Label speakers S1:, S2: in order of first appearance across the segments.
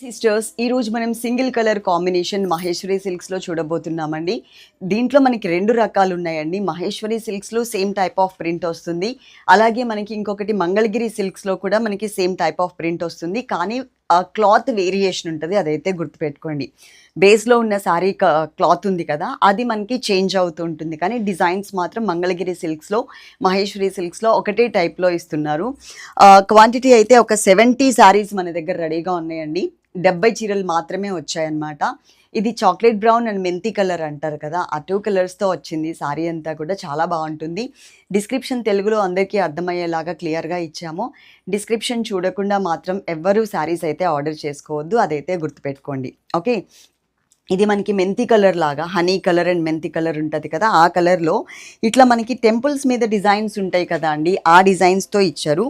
S1: Sisters ఈరోజు మనం single colour combination Maheshwari సిల్క్స్లో చూడబోతున్నామండి. దీంట్లో మనకి రెండు రకాలు ఉన్నాయండి. మహేశ్వరి సిల్క్స్లో సేమ్ టైప్ ఆఫ్ ప్రింట్ వస్తుంది. అలాగే మనకి ఇంకొకటి మంగళగిరి సిల్క్స్లో కూడా మనకి సేమ్ టైప్ ఆఫ్ ప్రింట్ వస్తుంది. కానీ ఆ క్లాత్ వేరియేషన్ ఉంటుంది. అదైతే గుర్తుపెట్టుకోండి. బేస్లో ఉన్న శారీ క్లాత్ ఉంది కదా అది మనకి చేంజ్ అవుతూ ఉంటుంది. కానీ డిజైన్స్ మాత్రం మంగళగిరి సిల్క్స్లో మహేశ్వరి సిల్క్స్లో ఒకటే టైప్లో ఇస్తున్నారు. క్వాంటిటీ అయితే ఒక సెవెంటీ శారీస్ మన దగ్గర రెడీగా ఉన్నాయండి. డెబ్బై చీరలు మాత్రమే వచ్చాయన్నమాట. ఇది చాక్లెట్ బ్రౌన్ అండ్ మెంతి కలర్ అంటారు కదా ఆ టూ కలర్స్తో వచ్చింది. సారీ అంతా కూడా చాలా బాగుంటుంది. డిస్క్రిప్షన్ తెలుగులో అందరికీ అర్థమయ్యేలాగా క్లియర్గా ఇచ్చాము. డిస్క్రిప్షన్ చూడకుండా మాత్రం ఎవ్వరూ శారీస్ అయితే ఆర్డర్ చేసుకోవద్దు. అదైతే గుర్తుపెట్టుకోండి. ఓకే? ఇది మనకి మెంతి కలర్ లాగా హనీ కలర్ అండ్ మెంతి కలర్ ఉంటుంది కదా ఆ కలర్లో ఇట్లా మనకి టెంపుల్స్ మీద డిజైన్స్ ఉంటాయి కదా అండి ఆ డిజైన్స్తో ఇచ్చారు.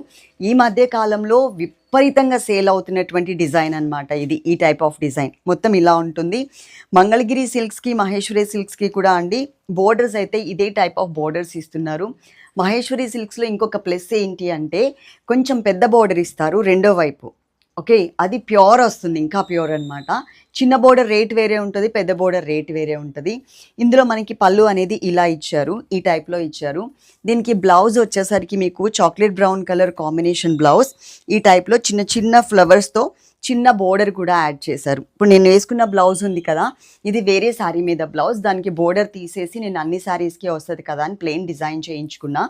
S1: ఈ మధ్య కాలంలో విపరీతంగా సేల్ అవుతున్నటువంటి డిజైన్ అన్నమాట ఇది ఈ టైప్ ఆఫ్ డిజైన్. మొత్తం ఇలా ఉంటుంది. మంగళగిరి సిల్క్స్కి మహేశ్వరి సిల్క్స్కి కూడా అండి బోర్డర్స్ అయితే ఇదే టైప్ ఆఫ్ బోర్డర్స్ ఇస్తున్నారు. మహేశ్వరి సిల్క్స్లో ఇంకొక ప్లస్ ఏంటి అంటే కొంచెం పెద్ద బోర్డర్ ఇస్తారు రెండో వైపు. ఓకే అది ప్యూర్ వస్తుంది ఇంకా ప్యూర్ అన్నమాట. చిన్న బోర్డర్ రేట్ వేరే ఉంటుంది పెద్ద బోర్డర్ రేట్ వేరే ఉంటుంది. ఇందులో మనకి పళ్ళు అనేది ఇలా ఇచ్చారు ఈ టైప్లో ఇచ్చారు. దీనికి బ్లౌజ్ వచ్చేసరికి మీకు chocolate brown colour combination blouse ఈ టైప్లో చిన్న చిన్న ఫ్లవర్స్తో చిన్న బోర్డర్ కూడా యాడ్ చేశారు. ఇప్పుడు నేను వేసుకున్న బ్లౌజ్ ఉంది కదా ఇది వేరే శారీ మీద బ్లౌజ్ దానికి బోర్డర్ తీసేసి నేను అన్ని శారీస్కి వస్తుంది కదా అని ప్లెయిన్ డిజైన్ చేయించుకున్నా.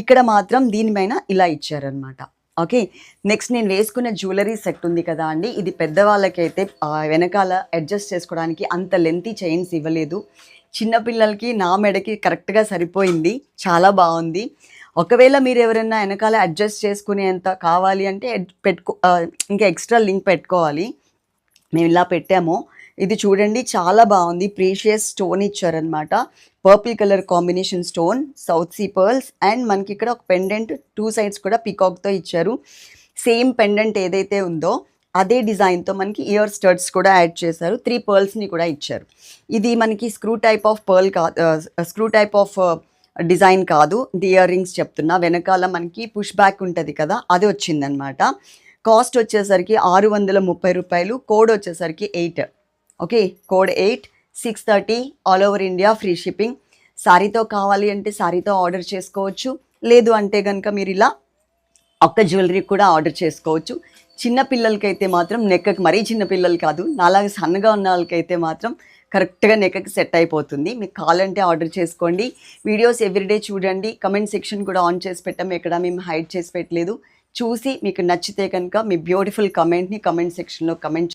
S1: ఇక్కడ మాత్రం దీనిపైన ఇలా ఇచ్చారనమాట ఓకే నెక్స్ట్ నేను వేసుకున్న జ్యువెలరీ సెట్ ఉంది కదా అండి. ఇది పెద్దవాళ్ళకైతే వెనకాల అడ్జస్ట్ చేసుకోవడానికి అంత లెంతీ చైన్స్ ఇవ్వలేదు. చిన్నపిల్లలకి నా మెడకి కరెక్ట్గా సరిపోయింది. చాలా బాగుంది. ఒకవేళ మీరు ఎవరైనా వెనకాల అడ్జస్ట్ చేసుకునేంత కావాలి అంటే పెట్టుకో ఇంకా ఎక్స్ట్రా లింక్ పెట్టుకోవాలి. మేము ఇలా పెట్టాము. ఇది చూడండి చాలా బాగుంది. ప్రీషియస్ స్టోన్ ఇచ్చారనమాట purple colour combination stone south sea pearls and మనకి ఇక్కడ ఒక పెండెంట్ టూ సైడ్స్ కూడా పికాక్తో ఇచ్చారు. సేమ్ పెండెంట్ ఏదైతే ఉందో అదే డిజైన్తో మనకి ఇయర్ స్టడ్స్ కూడా యాడ్ చేశారు. త్రీ పర్ల్స్ని కూడా ఇచ్చారు. ఇది మనకి స్క్రూ టైప్ ఆఫ్ పర్ల్ కా స్క్రూ టైప్ ఆఫ్ డిజైన్ కాదు. ది ఇయర్ రింగ్స్ చెప్తున్నా. వెనకాల మనకి పుష్ బ్యాక్ ఉంటుంది కదా అది వచ్చిందనమాట కాస్ట్ వచ్చేసరికి ఆరు వందల ముప్పై రూపాయలు కోడ్ వచ్చేసరికి eight okay code eight six thirty all over India free shipping. శారీతో కావాలి అంటే శారీతో ఆర్డర్ చేసుకోవచ్చు. లేదు అంటే కనుక మీరు ఇలా ఒక్క జ్యువెలరీ కూడా ఆర్డర్ చేసుకోవచ్చు. చిన్న పిల్లలకైతే మాత్రం నెక్కకి మరీ చిన్న పిల్లలు కాదు నాలాగా సన్నగా ఉన్న వాళ్ళకైతే మాత్రం కరెక్ట్గా నెక్కకి సెట్ అయిపోతుంది. మీకు కావాలంటే ఆర్డర్ చేసుకోండి. వీడియోస్ ఎవ్రీడే చూడండి. కమెంట్ సెక్షన్ కూడా ఆన్ చేసి పెట్టాం ఎక్కడ మేము హైడ్ చేసి పెట్టలేదు. చూసి మీకు నచ్చితే కనుక మీ బ్యూటిఫుల్ కమెంట్ని కమెంట్ సెక్షన్లో కమెంట్